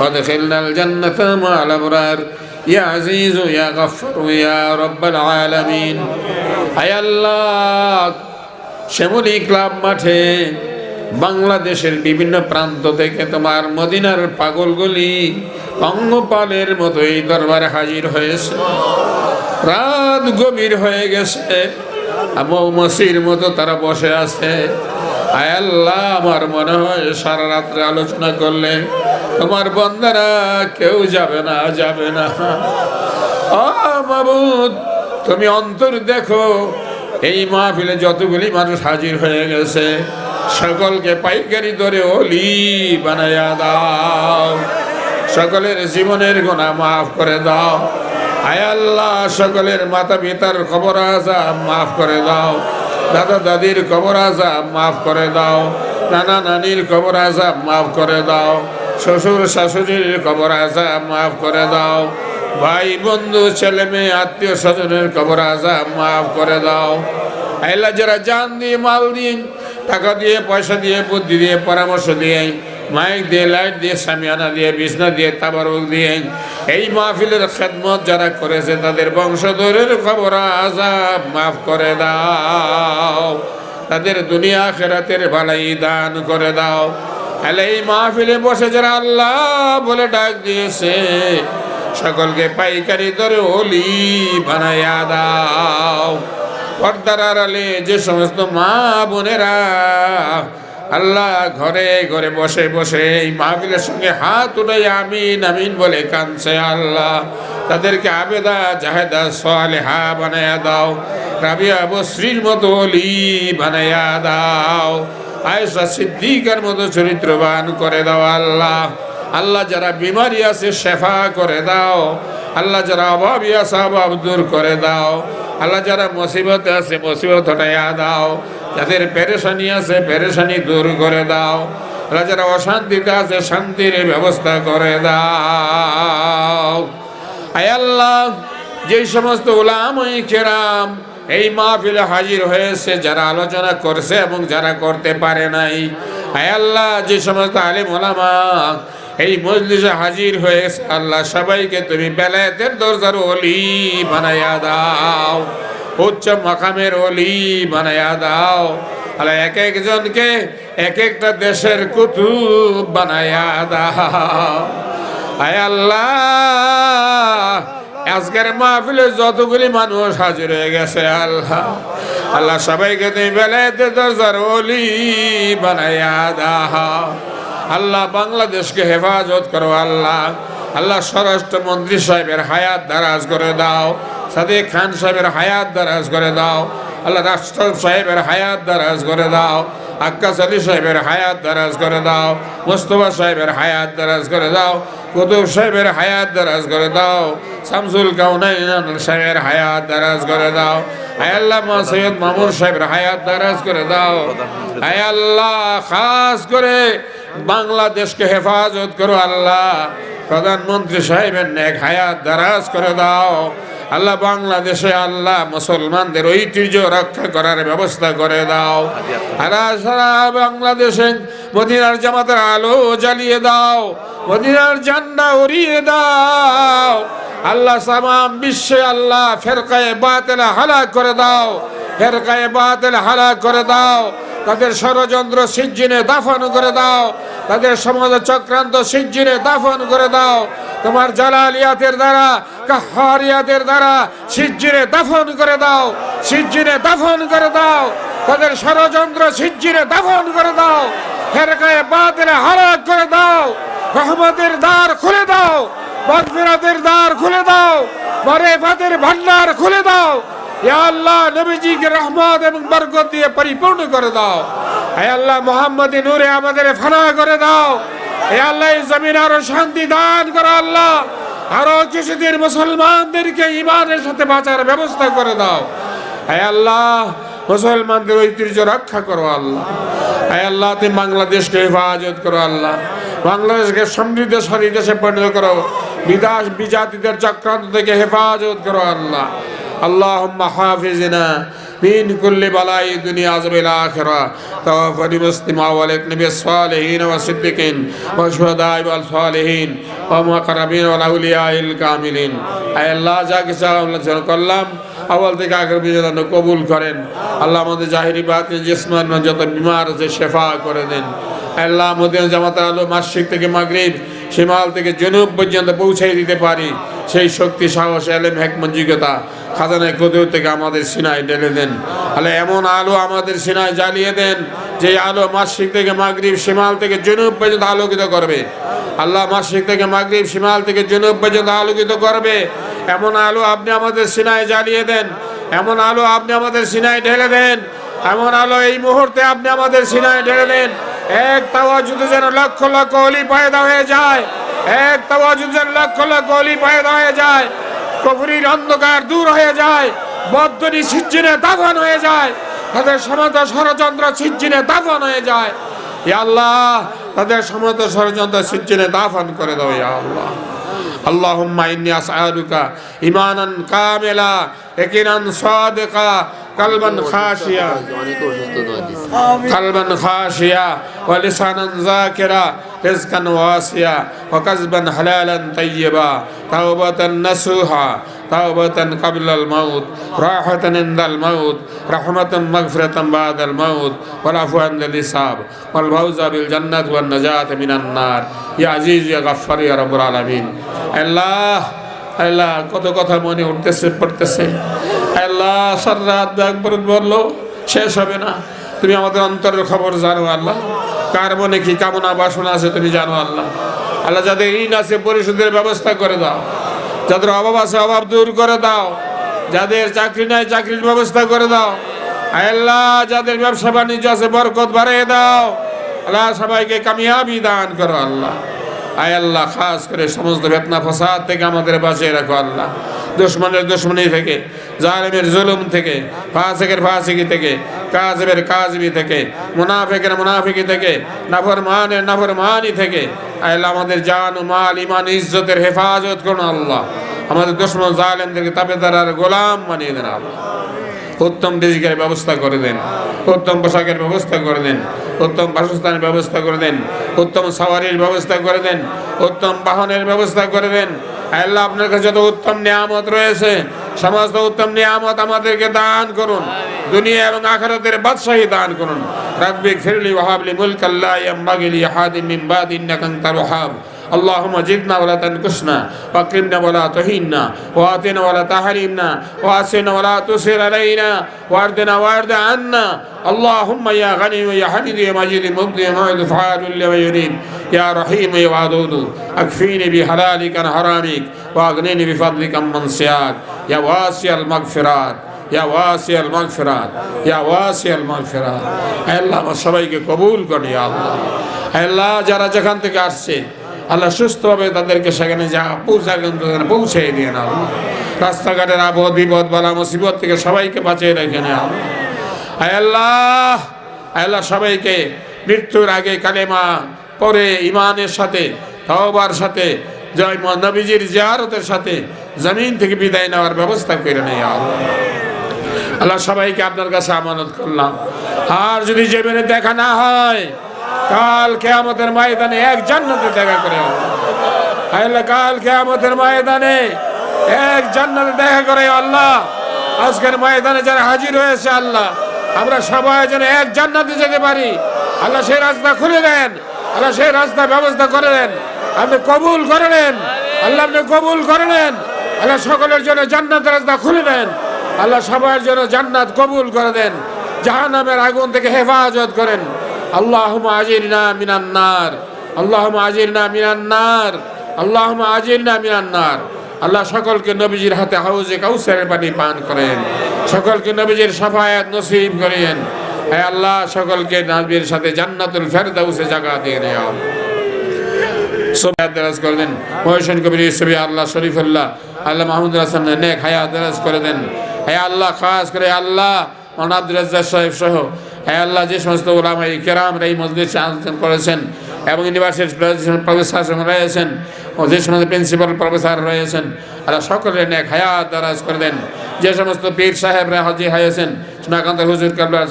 وادخلنا الجنة مع الأبرار يا عزيز يا غفر يا رب العالمين আয় আল্লাহ শ্যামলী ক্লাব মাঠে বাংলাদেশের বিভিন্ন প্রান্ত থেকে তোমার মদিনার পাগলগুলি পঙ্গপালের মতো এই দরবারে হাজির হয়েছে রাত গভীর হয়ে গেছে মসির মতো তারা বসে আছে আয় আল্লাহ আমার মনে হয় সারা রাত্রে আলোচনা করলে তোমার বন্দারা কেউ যাবে না যাবে না। মাবুদ, তুমি অন্তর দেখো, এই মাহফিলে যতগুলি মানুষ হাজির হয়ে গেছে, সকলকে পাইকারি ধরে অলি বানাইয়া দাও। সকলের জীবনের গোনা মাফ করে দাও। আয় আল্লাহ, সকলের মাতা পিতার খবর আজাব মাফ করে দাও। দাদা দাদির খবর আজাব মাফ করে দাও। নানা নানির খবর আজাব মাফ করে দাও। শ্বশুর শাশুড়ির খবর আজাব মাফ করে দাও। ভাই, বন্ধু, ছেলে মেয়ে, আত্মীয় স্বজনের খবর আজাব মাফ করে দাও। আইলা যারা জান দিয়ে, মাল দিয়ে, টাকা দিয়ে, পয়সা দিয়ে, বুদ্ধি দিয়ে, পরামর্শ দিয়ে, মাইক দিয়ে, লাইট দিয়ে, সামিয়ানা দিয়ে, বিছনা দিয়ে, তাবারুক দিয়ে, এই মাহফিলের খেদমত যারা করেছে, তাদের বংশধরের খবর আজাব মাফ করে দাও। তাদের দুনিয়া খেরাতের ভালাই দান করে দাও। তাহলে এই মাহফিলে বসে যারা আল্লাহ বলে ডাক দিয়েছে, সকলকে পাইকারি ধরে ওলি বানাইয়া দাও। পর্দার আড়ালে যে সমস্ত মা বোনেরা আল্লাহ ঘরে ঘরে বসে বসে এই মাহফিলের সঙ্গে হাত উঠাই আমিন আমিন বলে কানছে আল্লাহ। তাদেরকে আবেদা, জাহেদা সোয়ালেহা বানায়া দাও। রাবিয়া বশ্রীর মতো অলি বানায়া দাও। আয়েশা সিদ্দিকার মতো চরিত্রবান করে দাও আল্লাহ। আল্লাহ যারা বিমারি আছে, শেফা করে দাও। আল্লাহ যারা অভাবী আছে, অভাব দূর করে দাও। আল্লাহ যারা মুসিবতে আছে, মুসিবত হটাইয়া দাও। যাদের পেরেশানি আছে, পেরেশানি দূর করে দাও। আল্লাহ যারা অশান্তিতে আছে, শান্তির ব্যবস্থা করে দাও। আয় আল্লাহ, যেই সমস্ত ওলামই কেরাম এই মাহফিলে হাজির হয়েছে, যারা আলোচনা করছে এবং যারা করতে পারে নাই। আল্লাহ, যে সমস্ত আলিম ওলামা এই মজলিসে হাজির হয়েছে, আল্লাহ সবাইকে তুমি বেলায়েতের দরজার অলি বানাইয়া দাও, উচ্চ মাকামের অলি বানাইয়া দাও। আল্লাহ এক একজনকে এক একটা দেশের কুতুব বানাইয়া দাও। আয় আল্লাহ আজকের মাহফিলে যতগুলি মানুষ হাজির হয়ে গেছে, আল্লাহ। আল্লাহ সবাইকে তুমি বেলায়েতে দরজার অলি বানাইয়া দাও। আল্লাহ বাংলাদেশকে হেফাজত করো, আল্লাহ। আল্লাহ স্বরাষ্ট্র মন্ত্রী সাহেবের হায়াত দারাজ করে দাও, সাদিক খান সাহেবের হায়াত দারাজ করে দাও, আল্লাহ রাষ্ট্র সাহেবের হায়াত দারাজ করে দাও, আক্কাস আলী সাহেবের হায়াত দারাজ করে দাও, মোস্তফা সাহেবের হায়াত দারাজ করে দাও কুতুব সাহেবের হায়াত দারাজ করে দাও। শামসুল কাউনাইন সাহেবের হায়াত দারাজ করে দাও। আল্লাহ সৈয়দ মামুর সাহেবের হায়াত দারাজ করে দাও। আল্লাহ, খাস করে বাংলাদেশকে হেফাজত করো আল্লাহ। প্রধানমন্ত্রী সাহেবের নেক হায়াত দারাজ করে দাও। আল্লাহ বাংলাদেশে আল্লাহ মুসলমানদের ঐতিহ্য রক্ষা করার ব্যবস্থা করে দাও। আর সারা বাংলাদেশে মদিনার জামাতের আলো জ্বালিয়ে দাও, মদিনার ঝান্ডা উড়িয়ে দাও। আল্লাহ সামাম বিশ্বে আল্লাহ ফেরকায়ে বাতেলা হালাক করে দাও, ফেরকায়ে বাতেলা হালাক করে দাও। তাদের ষড়যন্ত্র সিজ্জিনে দাফন করে দাও, তাদের সমাজ চক্রান্ত সিজ্জিনে দাফন করে দাও। তোমার জালালিয়াতের দ্বারা, কাহারিয়াতের দ্বারা সিজ্জিনে দাফন করে দাও, সিজ্জিনে দাফন করে দাও। তাদের ষড়যন্ত্র সিজ্জিনে দাফন করে দাও। ফেরকায়ে বাতিলে হারাক করে দাও। রহমতের দ্বার খুলে দাও। মাগফিরাতের দ্বার খুলে দাও। মারেফাতের ভান্ডার খুলে দাও। ইয়া আল্লাহ নবীজিকে রহমত এবং বরকত দিয়ে পরিপূর্ণ করে দাও। হে আল্লাহ মোহাম্মদ নূরে আমাদের ফানা করে দাও। হে আল্লাহ জমিন আরও শান্তি দান করো আল্লাহ। আরও কিছুদিন মুসলমানদেরকে ইমানের সাথে বাঁচার ব্যবস্থা করে দাও। হে আল্লাহ মুসলমানদের ঐতিহ্য রক্ষা করো আল্লাহ। আয় আল্লাহ, তুমি বাংলাদেশকে হেফাজত করো আল্লাহ। বাংলাদেশকে সমৃদ্ধশালী দেশে পরিণত করো। বিদাস বিজাতিদের চক্রান্ত থেকে হেফাজত করো আল্লাহ। اللهم حافظنا من كل بلاء الدنيا عذاب الآخرة توفني مسلما ولكن بالصالحين والصديقين والشهداء والصالحين ومقربين والأولياء الكاملين أي الله جاك سلام করলাম আওয়াল থেকে আগের পর্যন্ত কবুল করেন আল্লাহ আমাদের জাহিরি বাতে জিসমান যত বিমার আছে শেফা করে দেন আল্লাহ মদিনা জামাত আলো মাসিক থেকে মাগরিব সীমাল থেকে জনুব পর্যন্ত পৌঁছাই দিতে পারি সেই শক্তি সাহস এলেম হেকমঞ্জিকতা খাজানায় কদর থেকে আমাদের সিনায় ঢেলে দেন। আল্লাহ এমন আলো আমাদের সিনায় জ্বালিয়ে দেন, যে আলো মাসিক থেকে মাগরিব সীমাল থেকে জনুব পর্যন্ত আলোকিত করবে। আল্লাহ মাসিক থেকে মাগরিব সীমাল থেকে জনুব পর্যন্ত আলোকিত করবে। এমন আলো আপনি আমাদের সিনায় জ্বালিয়ে দেন, এমন আলো আপনি আমাদের সিনায় ঢেলে দেন, এমন আলো এই মুহূর্তে আপনি আমাদের সিনায় ঢেলে দেন। এক তাওয়াজুদে যেন লক্ষ লক্ষ অলি পায়দা হয়ে যায়, এক তাওয়াজুদ যেন লক্ষ লক্ষ অলি পায়দা হয়ে যায়। কবরীর অন্ধকার দূর হয়ে যায় বদ্দনি সিজ্জিনে দাফন হয়ে যায় তাদের সমস্ত ষড়যন্ত্র সিজ্জিনে দাফন হয়ে যায়। আল্লাহ তাদের সমস্ত ষড়যন্ত্র সিজ্জিনে দাফন করে দাও ইয়া আল্লাহ। আল্লাহুম্মা ইন্নী আসআলুকা ঈমানান কামিলা ইয়াকিনান সাদিকা কালবান খাশিয়া। কালবান খাশিয়া ওয়া লিসানান যাকিরা। রিজকান ওয়াসিয়া ওয়াকাজবান হালালান তাইয়্যিবা তাওবাতান নাসুহা, তাওবাতান কাবলাল মাউত, রাহাতান ইনদাল মাউত, রাহমাতান মাগফিরাতান বাদাল মাউত, ওয়াল আফু আনদাল হিসাব ওয়াল ফাউজা বিল জান্নাত ওয়ান নাজাত মিনান নার। ইয়া আজিজ, ইয়া গাফফার, ইয়া রাব্বুল আলামিন। আল্লাহ আল্লাহ, কত কথা মনে উঠতেছে, পড়তেছে। আল্লাহ, সার রাত বলল, শেষ হবে না। তুমি আমাদের অন্তরের খবর জানো, আল্লাহ। কার মনে কি কামনা বাসনা আছে তুমি জানো আল্লাহ? আল্লাহ যাদের ঋণ আছে, পরিশোধের ব্যবস্থা করে দাও। যাদের অভাব আছে, অভাব দূর করে দাও। যাদের চাকরি নাই, চাকরির ব্যবস্থা করে দাও। আল্লাহ, যাদের ব্যবসা বাণিজ্য আছে, বরকত বাড়িয়ে দাও। আল্লাহ সবাইকে কামিয়াবি দান করো আল্লাহ। আয় আল্লাহ, খাস করে সমস্ত বেতনা ফসাদ থেকে আমাদের বাঁচিয়ে রাখো আল্লাহ। দুশ্মনের দুশ্মনী থেকে জালেমের জুলুম থেকে, ফাসেকের ফাসিকি থেকে কাজবের কাজবি থেকে, মুনাফেকের মুনাফিকি থেকে নাফর মানের নাফর মানি থেকে, আল্লাহ আমাদের জান মাল ইমান ইজ্জতের হেফাজত করুন আল্লাহ। আমাদের দুশ্মন জালেমদেরকে তাবেদার গোলাম বানিয়ে দেন আল্লাহ। উত্তম রিজিকের ব্যবস্থা করে দেন, উত্তম পোশাকের ব্যবস্থা করে দেন, উত্তম বাসস্থানের ব্যবস্থা করে দেন, উত্তম সাওয়ারির ব্যবস্থা করে দেন, উত্তম বাহনের ব্যবস্থা করে দেন। আল্লাহ আপনার কাছে যত উত্তম নিয়ামত রয়েছে সমস্ত উত্তম নিয়ামত আমাদেরকে দান করুন দুনিয়া এবং আখরাতের বাদশাহী দান করুন রাব্বিক ফিরলি ওয়াহাবলি মুলক আল্লাহ ইয়ামবাগিলি হাদিম মিন বাদ ইন্নাকা আনতাল ওয়াহাব اللهم زدنا ولا تنقصنا واكرمنا ولا تهنا واتنا ولا تحرمنا واسنا ولا تسر علينا واردنا وارد عنا اللهم يا غني يا حميد يا مجيد مبدي معد فعال لما يريد يا رحيم يا ودود اكفيني بحلالك عن حرامك واغنني بفضلك عمن سياك ইয়া ওয়াসিয়াল মাগফিরাত, ইয়া ওয়াসিয়াল মাগফিরাত, ইয়া ওয়াসিয়াল মাগফিরাত। আল্লাহ, আমার সবাইকে কবুল করে আল্লাহ। আল্লাহ, যারা যেখান থেকে আসছে, আল্লাহ সুস্থভাবে তাদেরকে সেখানে যা পৌঁছার পৌঁছে দিয়ে না রাস্তাঘাটের আপদ, বিপদ, বালা, মুসিবত থেকে সবাইকে বাঁচিয়ে রেখে নেওয়া আল্লাহ। আল্লাহ সবাইকে মৃত্যুর আগে কালেমা পরে ইমানের সাথে, তওবার সাথে, জয় নবীজির জিয়ারতের সাথে জমিন থেকে বিদায় নেওয়ার ব্যবস্থা করে নেই আল্লাহ। সবাইকে আপনার কাছে আমানত করলাম। আর যদি জীবনে দেখা না হয়, কাল কেয়ামতের ময়দানে এক জান্নাতে দেখা করে আল্লাহ। কাল কেয়ামতের ময়দানে এক জান্নাতে দেখা করে আল্লাহ। আজকের ময়দানে যারা হাজির হয়েছে আল্লাহ, আমরা সবাই যেন এক জান্নাতে যেতে পারি। আল্লাহ সেই রাস্তা খুলে দেন। আল্লাহ সেই রাস্তা ব্যবস্থা করে দেন। আপনি কবুল করে নেন। আল্লাহ আপনি কবুল করে নেন। আল্লাহ সকলের জন্য জান্নাত রাস্তা খুলে দেন। আল্লাহ সবার জন্য জান্নাত কবুল করে দেন। জাহান্নামের আগুন থেকে হেফাজত করেন। আল্লাহুম আজিরনা মিনান্নার আল্লাহুম আজিরনা মিনান্নার আল্লাহুম আজিরনা মিনান্নার আল্লাহ সকলকে নবীজির হাতে হাউজে কাউসারের পানি পান করেন। সকলকে নবীজির সাফায়াত নসিব করেন। হ্যাঁ আল্লাহ, সকলকে নবীর সাথে জান্নাতুল ফেরদাউসে জাগা দিয়ে নেওয়া। আল্লাহ শরীফুল্লাহ, আল্লাহ মাহমুদ হাসান নেক হায়াত দারাজ করে দেন। হে আল্লাহ, খাস করে আল্লাহ, মৌলানা আব্দুল রাজ্জাক সাহেব সহ। আল্লাহ, যে সমস্ত কেরামরা এই মসজিদে আলোচনা করেছেন এবং ইউনিভার্সিটির প্রফেসর রয়েছেন ও যে সমস্ত প্রিন্সিপাল প্রফেসর রয়েছেন আল্লাহ সকলের নেক হায়াত দারাজ করে দেন। যে সমস্ত পীর সাহেবরা হাজি হয়েছেন সোনাকান্ত হুজুর কাবলার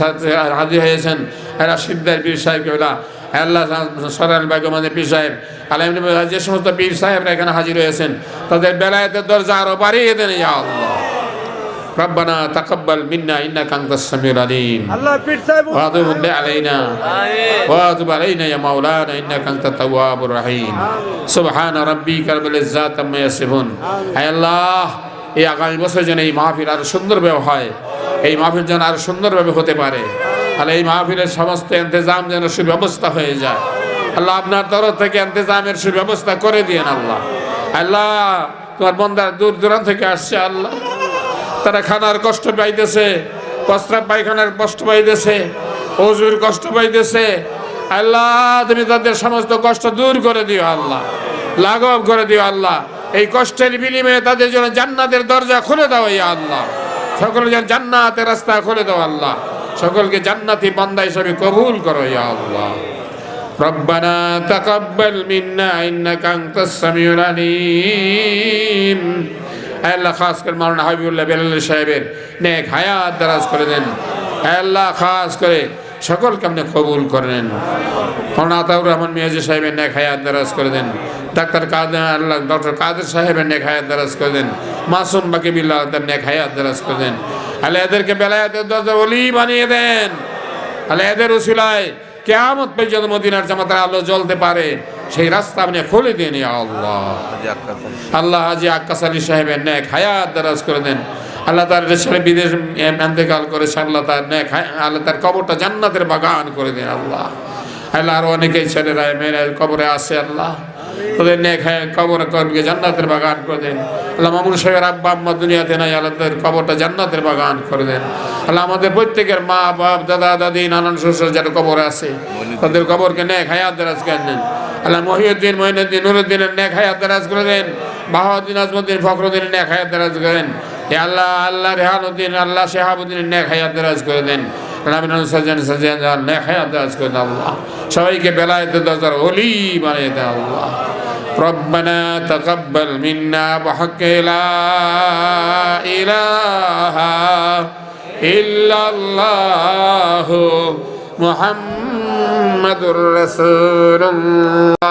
সাথে হাজি হয়েছেন, এরা সিদ্ধার পীর সাহেব কেবলা আল্লাহ সরাল বেগমাদের পীর সাহেব আল্লাহ যে সমস্ত পীর সাহেবরা এখানে হাজির হয়েছেন তাদের বেলায়েতের দরজা আরো বাড়িয়ে দেন ইয়া আল্লাহ ربنا تقبل منا انك انت السميع العليم আল্লাহ পীর সাহেব واتوب علينا واتوب علينا يا مولانا انك انت التواب الرحيم سبحان ربك رب العزه عما يصفون اي الله এই আগামী বছর যেন এই মাহফিল আরো সুন্দরভাবে হয় এই মাহফিল যেন আরো সুন্দরভাবে হতে পারে তাহলে এই মাহফিলের সমস্ত ইন্তজাম যেন সুব্যবস্থা হয়ে যায়। আল্লাহ আপনার তরফ থেকে ইন্তজামের সুব্যবস্থা করে দিয়েন আল্লাহ। আল্লাহ, তোমার বন্দার দূর দূরান্ত থেকে আসছে আল্লাহ। তারা খানার কষ্ট পাইতেছে, প্রস্রাব পায়খানার কষ্ট পাইতেছে অজুর কষ্ট পাইতেছে। আল্লাহ, তুমি তাদের সমস্ত কষ্ট দূর করে দিও আল্লাহ। লাঘব করে দিও আল্লাহ। এই কষ্টের বিনিময়ে তাদের জন্য জান্নাতের দরজা খুলে দাও ইয়া আল্লাহ। সকলের যেন জান্নাতের রাস্তা খুলে দাও আল্লাহ। সকলকে জান্নাতি বান্দা হিসাবে কবুল করো ইয়া আল্লাহ ربنا تقبل منا انك انت السميع العليم আয় আল্লাহ খাস করে মাওলানা হাবিবুল্লাহ বেলাল সাহেবের নেক হায়াত দারাজ করে দেন আয় আল্লাহ খাস করে সকলকে আপনি কবুল করে নেন মাওলানা আতাউর রহমান মিয়াজি সাহেবের নেক হায়াত দারাজ করে দেন ডাক্তার কাদের আল্লাহ ডক্টর কাদের সাহেবের নেক হায়াত দারাজ করে দেন মাসুম বাকি বিল্লাহ তার নেক হায়াত দারাজ করে দেন আল্লাহ এদেরকে বেলায়াতের দরজা অলি বানিয়ে দেন। আল্লাহ এদের উসিলায় কেয়ামত পর্যন্ত মদিনার জামাতার আলো জ্বলতে পারে। সেই রাস্তা আপনি খুলে দিন আল্লাহ। আল্লাহ হাজি আক্কাস আলী সাহেবের নেক হায়াত দারাজ করে দেন। আল্লাহ তার দেশের বিদেশ এন্তেকাল করে আল্লাহ তার হায়- আল্লাহ তার কবরটা জান্নাতের বাগান করে দেন আল্লাহ। আল্লাহ আরও অনেকেই ছেলেরা, মেয়েরা কবরে আসে আল্লাহ। তোদের নেক হায় কবর কবরকে জান্নাতের বাগান করে দেন। আল্লাহ মামুন সাহেবের আব্বা আম্মা দুনিয়াতে নাই, আল্লাহ তাদের কবরটা জান্নাতের বাগান করে দেন। আল্লাহ আমাদের প্রত্যেকের মা, বাপ, দাদা, দাদি, নানান শ্বশুর যারা কবরে আছে। তাদের কবরকে নেক হায়াত দারাজ করে দেন। আল্লাহ মহিউদ্দিন, মহিনুদ্দিন, নুরুদ্দিনের নেক হায়াত দারাজ করে দেন। বাহাউদ্দিন আজমুদ্দিন ফখরুদ্দিনের নেক হায়াত দারাজ করেন আল্লাহ আল্লাহ রেহানুদ্দিন, আল্লাহ শেহাবুদ্দিনের নেক হায়াত দারাজ করে দেন। নেক হায়াত দারাজ করে দেন সবাইকে বেলায়েতে দরজার অলি বানিয়ে দেন আল্লাহ। ربنا تقبل منا بحق لا إله إلا الله محمد رسول الله